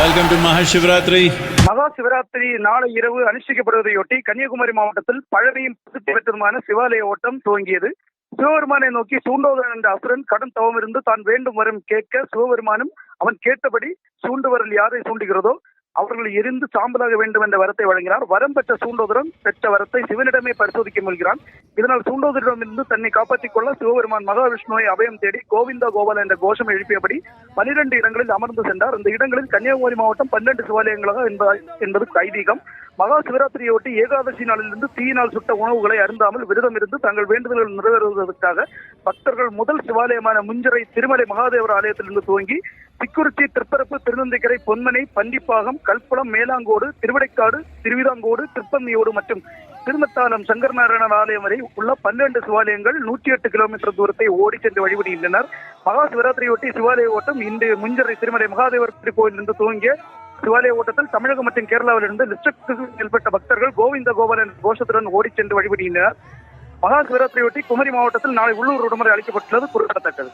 Welcome to Mahashivratri. மகா சிவராத்திரி நாளை இரவு அனுஷ்டிக்கப்படுவதையொட்டி கன்னியாகுமரி மாவட்டத்தில் பழனியும் பிரசித்தி பெற்றதுமான சிவாலய ஓட்டம் துவங்கியது. சிவபெருமானை நோக்கி சூண்டோதரன் என்ற அசுரன் கடும் தவம் இருந்து தான் வேண்டும் வரும் கேட்க சிவபெருமானும் அவன் கேட்டபடி சூண்டுவரல் யாரை சூண்டுகிறதோ அவர்களை எரிந்து சாம்பலாக வேண்டும் என்ற வரத்தை வழங்கினார். வரம் பெற்ற சூண்டோதரன் பெற்ற வரத்தை சிவனிடமே பரிசோதிக்க முயல்கிறான். இதனால் சூண்டோதிடமிருந்து தன்னை காப்பாற்றிக் கொள்ள சிவபெருமான் மகாவிஷ்ணுவை அபயம் தேடி கோவிந்தா கோபால என்ற கோஷம் எழுப்பியபடி பனிரெண்டு இடங்களில் அமர்ந்து சென்றார். இந்த இடங்களில் கன்னியாகுமரி மாவட்டம் பன்னெண்டு சிவாலயங்களாக என்பது என்பது ஐதீகம். மகா சிவராத்திரியொட்டி ஏகாதசி நாளிலிருந்து தீயினால் சுட்ட உணவுகளை அருந்தாமல் விரதம் இருந்து தங்கள் வேண்டுதல்கள் நிறைவேறுவதற்காக பக்தர்கள் முதல் சிவாலயமான முஞ்சரை திருமலை மகாதேவர் ஆலயத்திலிருந்து துவங்கி திக்குறிச்சி திருப்பரப்பு திருநந்திக்கரை பொன்மனை பண்டிப்பாகம் கல்புளம் மேலாங்கோடு திருவிடைக்காடு திருவிதாங்கோடு திருப்பந்தியோடு மற்றும் திருமத்தாலம் சங்கர் நாராயணன் ஆலயம் வரை உள்ள பன்னிரண்டு சிவாலயங்கள் நூற்றி எட்டு கிலோமீட்டர் தூரத்தை ஓடி சென்று வழிபடுகின்றனர். மகா சிவராத்திரியொட்டி சிவாலய ஓட்டம் இன்று முஞ்சரை திருமலை மகாதேவர் திருக்கோயிலிருந்து துவங்கிய சிவாலய ஓட்டத்தில் தமிழகம் மற்றும் கேரளாவிலிருந்து லட்சத்துக்கு மேற்பட்ட பக்தர்கள் கோவிந்த கோபாலன் கோஷத்துடன் ஓடி சென்று வழிபடுகின்றனர். மகா சிவராத்திரியொட்டி குமரி மாவட்டத்தில் நாளை உள்ளூர் விடுமுறை அளிக்கப்பட்டுள்ளது குறிப்பிடத்தக்கது.